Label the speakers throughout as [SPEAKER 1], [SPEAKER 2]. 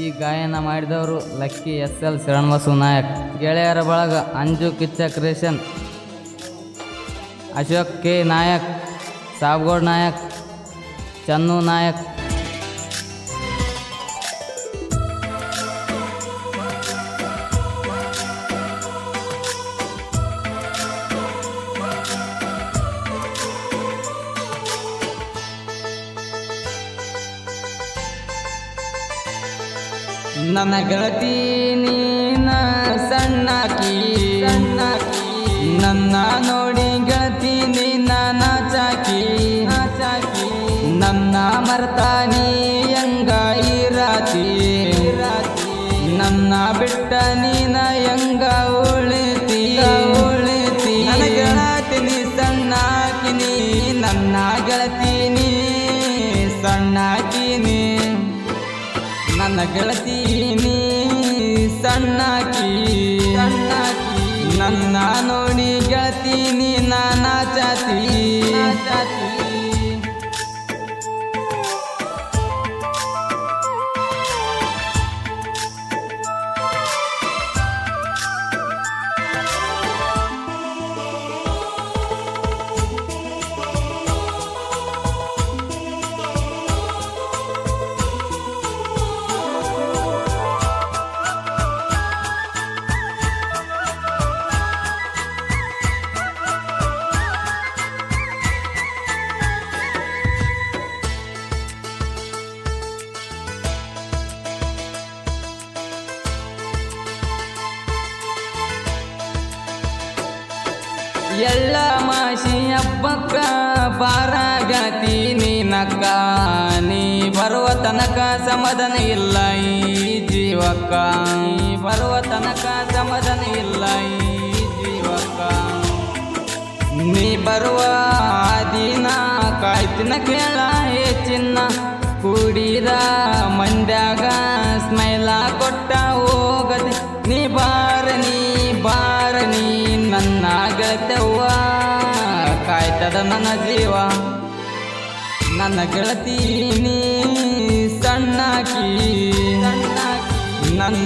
[SPEAKER 1] ಈ ಗಾಯನ ಮಾಡಿದವರು Lucky S L Sharanabasu Nayak. ಗೆಳೆಯರ ಬಳಗ ಅಂಜು ಕಿಚ್ಚ ಕ್ರಿಯೇಷನ್ ಅಶೋಕ್ ಕೆ ನಾಯಕ್ ಸಾಬ್ಗೌಡ್ ನಾಯಕ್, ಚನ್ನು ನಾಯಕ್ ನನ್ನ ಗೆಳತಿ, ನೀನ ಸಣ್ಣಕಿ ಸಣ್ಣಕಿ ನನ್ನ ನೋಡಿ ಗತಿ ನೀನ ನಾಚಾಕಿ. ನಾಚಾಕಿ ನನ್ನ ಮರ್ತಾನಿ ಹೆಂಗ ಇರಾತಿ? ನನ್ನ ಬಿಟ್ಟ ನೀನ ಹೆಂಗ ಉಳಿತಿ? ಉಳಿತಿ ನನ್ನ ಗೆಳತಿ, ನೀ ಸಣ್ಣಾಕಿ ನನ್ನ ಗೆಳತಿ. ನನ್ನ ಗೆಳತಿ ನೀ ಸಣ್ಣಾಕಿ ನನ್ನ ನೋಡಿ ಗೆಳತಿ ನೀ ಜಾತಿ. ನಾಚಾತಿ ಎಲ್ಲ ಮಾಸಿ ಹಬ್ಬಕ್ಕ ಬಾರಾಗತಿ ನೀನಕ್ಕ. ನೀ ಬರುವ ತನಕ ಸಮಾಧಾನ ಇಲ್ಲ ಈ ಜೀವಕ್ಕ. ಬರುವ ತನಕ ಸಮಾಧಾನ ಇಲ್ಲ ಈ ಜೀವಕ್ಕ. ನೀ ಬರುವ ದಿನ ಕಾಯ್ತಿನ ಕೇಳ ಹೇ ಚಿನ್ನ ಕೂಡಿದ ಮಂದ್ಯಾಗ ನನ್ನ ಜೀವ ನನ್ನ ಗೆಳತಿ ನೀ ಸಣ್ಣಾಕಿ ನನ್ನ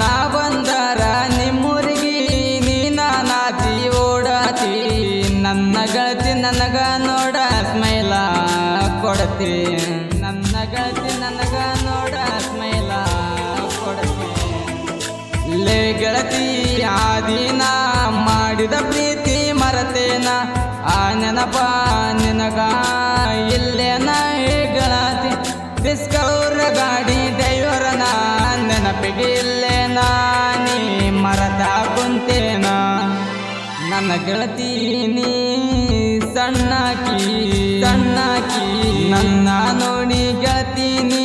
[SPEAKER 1] ನಾ ಬಂದರ ನಿಮ್ಮೂರಿಗೆ ನೀ ನಾತಿ ಓಡಾತಿ. ನನ್ನ ಗೆಳತಿ ನನಗ ನೋಡ ಸ್ಮೈಲ ಕೊಡತಿ. ನನ್ನ ಗೆಳತಿ ನನಗ ನೋಡ ಸ್ಮೈಲ ಕೊಡತಿ. ಲೇ ಗೆಳತಿ, ಆ ದಿನ ಮಾಡಿದ ಪ್ರೀತಿ ಮರತೇನ. ಆ ನೆನಪ ನಿನಗ ಇಲ್ಲೇನ, ಹೇ ಬಿಸ್ಕೌರ ಗಾಡಿ ನೆನಪಿಗೆ ನೀ ಮರದ ಕುಂತೇನ? ನನ್ನ ಗೆಳತಿ ನೀ ಸಣ್ಣಕಿ ಸಣ್ಣಾಕಿ ನನ್ನ ನೋಡಿ ಗೆಳತಿ ನೀ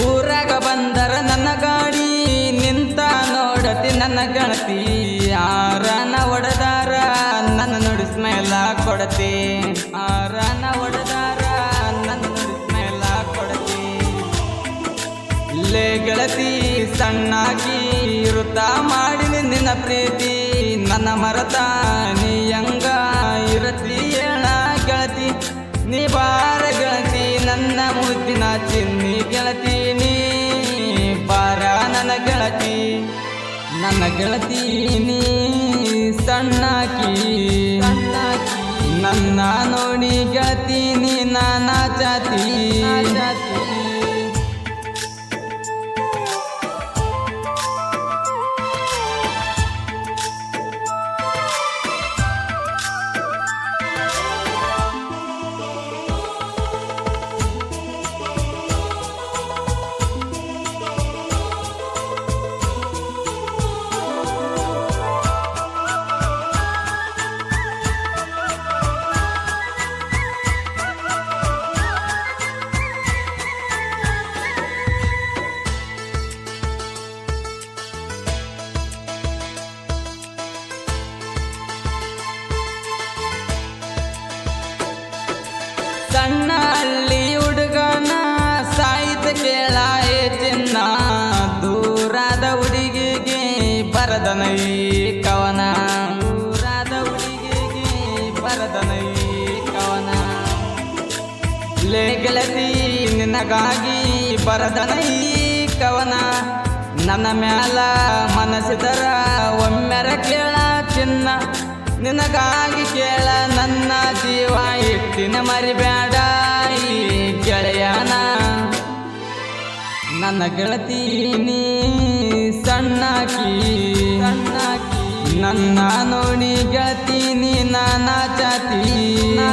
[SPEAKER 1] ಊರಾಗ ಬಂದರ ನನ್ನ ಗಾಡಿ, ನಿಂತ ನೋಡತಿ ನನ್ನ ಗಣತಿ. ಆರನ ಒಡದಾರ, ನನ್ನ ನುಡಿ ಮೇಲ ಕೊಡತಿ. ಆರನ ಒಡದಾರ, ನನ್ನ ನುಡಿಸ್ ಮೇಲ ಕೊಡತಿ.
[SPEAKER 2] ಇಲ್ಲೇ ಗೆಳತಿ, ಸಣ್ಣಾಗಿ ಇರುತ್ತ ಮಾಡಿ ನಿನ್ನ ಪ್ರೀತಿ. ನನ್ನ ಮರತ, ನೀ ಹಂಗ ಇರತಿ ಗೆಳತಿ? ನೀ ಬಾರ ಗೆಳತಿ, ನನ್ನ ಮುದ್ದಿನ ಚಿನ್ನಿ. ನನ್ನ ಗೆಳತಿ ನೀ ಸಣ್ಣಾಕಿ ನನ್ನ ನೋಡಿ ಗೆಳತಿ ನೀ ನಾನಾ ಜಾತಿ. ಜಾತಿ ಅಲ್ಲಿ ಹುಡುಗನ ಸಾಹಿತ್ಯ ಕೇಳ ಏ ಚಿನ್ನ ದೂರಾದ ಹುಡುಗಿಗೆ ಬರದನೈ ಕವನ. ದೂರಾದ ಹುಡುಗಿಗೆ ಬರದನೈ ಕವನ. ಲೇಗಲತಿ ನಿನಗಾಗಿ ಬರದನೈ ಕವನ. ನನ್ನ ಮ್ಯಾಲ ಮನಸಿದರ ಒಮ್ಮೆರ ಕೇಳ ಚಿನ್ನ. ನಿನಗಾಗಿ ಕೇಳ ನನ್ನ ಜೀವ ಇಟ್ಟಿನ ಮರಿಬೇಡ ನನ್ನ ಗೆಳತಿ ಸಣ್ಣಾಕಿ ನನ್ನ ನೋಡಿ ಗೆಳತಿ ನೀ ನಾನಾ ಚಾತಿ ನಾ